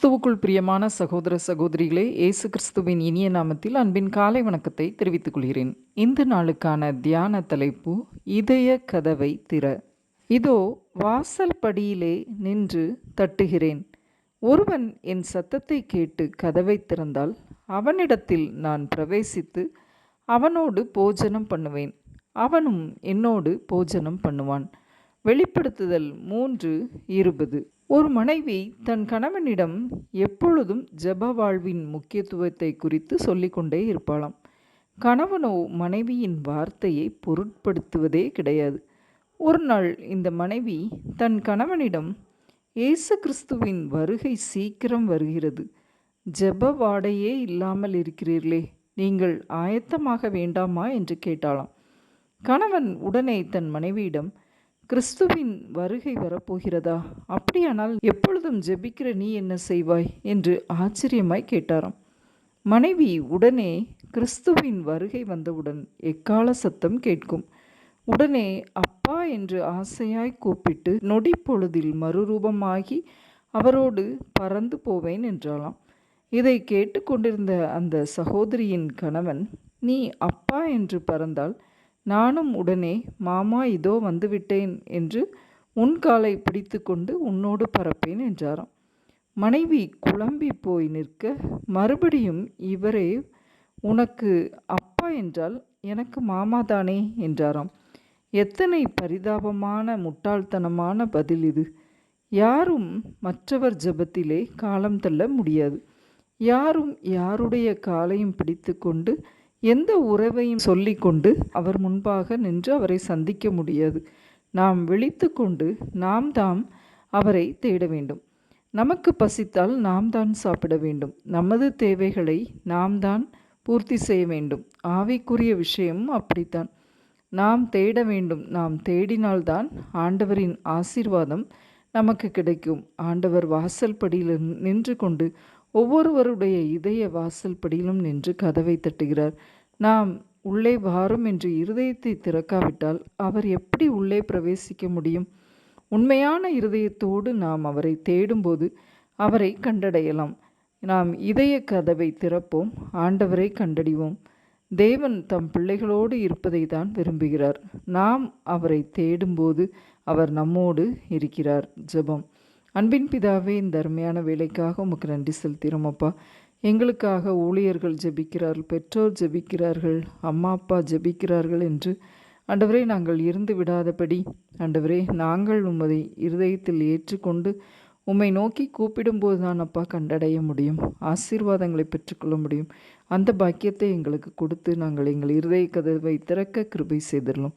கிறிஸ்துவுக்குள் பிரியமான சகோதர சகோதரிகளே இயேசு கிறிஸ்துவின் இனிய நாமத்தில் அன்பின் காலை வணக்கத்தை தெரிவித்துக் கொள்கிறேன். இந்த நாளுக்கான தியான தலைப்பு இதய கதவை திற. இதோ வாசல் படியிலே நின்று தட்டுகிறேன். ஒருவன் என் சத்தத்தை கேட்டு கதவை திறந்தால் அவனிடத்தில் நான் பிரவேசித்து அவனோடு போஜனம் பண்ணுவேன். அவனும் என்னோடு போஜனம் பண்ணுவான். வெளிப்படுத்துதல் மூன்று இருபது. ஒரு மனைவி தன் கணவனிடம் எப்பொழுதும் ஜெப வாழ்வின் முக்கியத்துவத்தை குறித்து சொல்லிக்கொண்டே இருப்பாளாம். கணவனோ மனைவியின் வார்த்தையை பொருட்படுத்துவதே கிடையாது. ஒரு நாள் இந்த மனைவி தன் கணவனிடம் இயேசு கிறிஸ்துவின் வருகை சீக்கிரம் வருகிறது. ஜெப வாடையே இல்லாமல் இருக்கிறீர்களே நீங்கள் ஆயத்தமாக வேண்டாமா? என்று கேட்டாளாம். கணவன் உடனே தன் மனைவியிடம் கிறிஸ்துவின் வருகை வரப்போகிறதா? அப்படியானால் எப்பொழுதும் ஜெபிக்கிற நீ என்ன செய்வாய்? என்று ஆச்சரியமாய் கேட்டாராம். மனைவி உடனே கிறிஸ்துவின் வருகை வந்தவுடன் எக்கால சத்தம் கேட்கும். உடனே அப்பா என்று ஆசையாய் கூப்பிட்டு நொடி பொழுதில் மறுரூபமாகி அவரோடு பறந்து போவேன் என்றாளாம். இதை கேட்டுக்கொண்டிருந்த அந்த சகோதரியின் கணவன் நீ அப்பா என்று பறந்தால் நானும் உடனே மாமா இதோ வந்துவிட்டேன் என்று உன் காலை பிடித்து கொண்டு உன்னோடு பறப்பேன் என்றாராம். மனைவி குழம்பி போய் நிற்க மறுபடியும் இவரே உனக்கு அப்பா என்றால் எனக்கு மாமா தானே என்றாராம். எத்தனை பரிதாபமான முட்டாள்தனமான பதில் இது. யாரும் மற்றவர் ஜபத்திலே காலம் தள்ள முடியாது. யாரும் யாருடைய காலையும் பிடித்து கொண்டு எந்த உறவையும் சொல்லிக்கொண்டு அவர் முன்பாக நின்று அவரை சந்திக்க முடியாது. நாம் விழித்து கொண்டு நாம் தாம் அவரை தேட வேண்டும். நமக்கு பசித்தால் நாம் தான் சாப்பிட வேண்டும். நமது தேவைகளை நாம் தான் பூர்த்தி செய்ய வேண்டும். ஆவிக்குரிய விஷயம் அப்படித்தான். நாம் தேட வேண்டும். நாம் தேடினால்தான் ஆண்டவரின் ஆசீர்வாதம் நமக்கு கிடைக்கும். ஆண்டவர் வாசல் படியில் நின்று கொண்டு ஒவ்வொருவருடைய இதய வாசல் படியிலும் நின்று கதவை தட்டுகிறார். நாம் உள்ளே வாரும் என்று இருதயத்தை திறக்காவிட்டால் அவர் எப்படி உள்ளே பிரவேசிக்க முடியும்? உண்மையான இருதயத்தோடு நாம் அவரை தேடும்போது அவரை கண்டடையலாம். நாம் இதய கதவை திறப்போம் ஆண்டவரை கண்டடிவோம் தேவன் தம் பிள்ளைகளோடு இருப்பதை தான் விரும்புகிறார். நாம் அவரை தேடும்போது அவர் நம்மோடு இருக்கிறார். ஜெபம். அன்பின் பிதாவே இந்த அருமையான வேலைக்காக உமக்கு நன்றி செலுத்திறோம் அப்பா. எங்களுக்காக ஊழியர்கள் ஜெபிக்கிறார்கள் பெற்றோர் ஜெபிக்கிறார்கள் அம்மா அப்பா ஜெபிக்கிறார்கள் என்று. ஆண்டவரே நாங்கள் இருந்து விடாதபடி ஆண்டவரே நாங்கள் உமதை இருதயத்தில் ஏற்றுக்கொண்டு உம்மை நோக்கி கூப்பிடும்போது தான் அப்பா கண்டடைய முடியும் ஆசீர்வாதங்களை பெற்றுக்கொள்ள முடியும். அந்த பாக்கியத்தை எங்களுக்கு கொடுத்து நாங்கள் எங்கள் இருதய கதவை திறக்க கிருபை செய்திடலாம்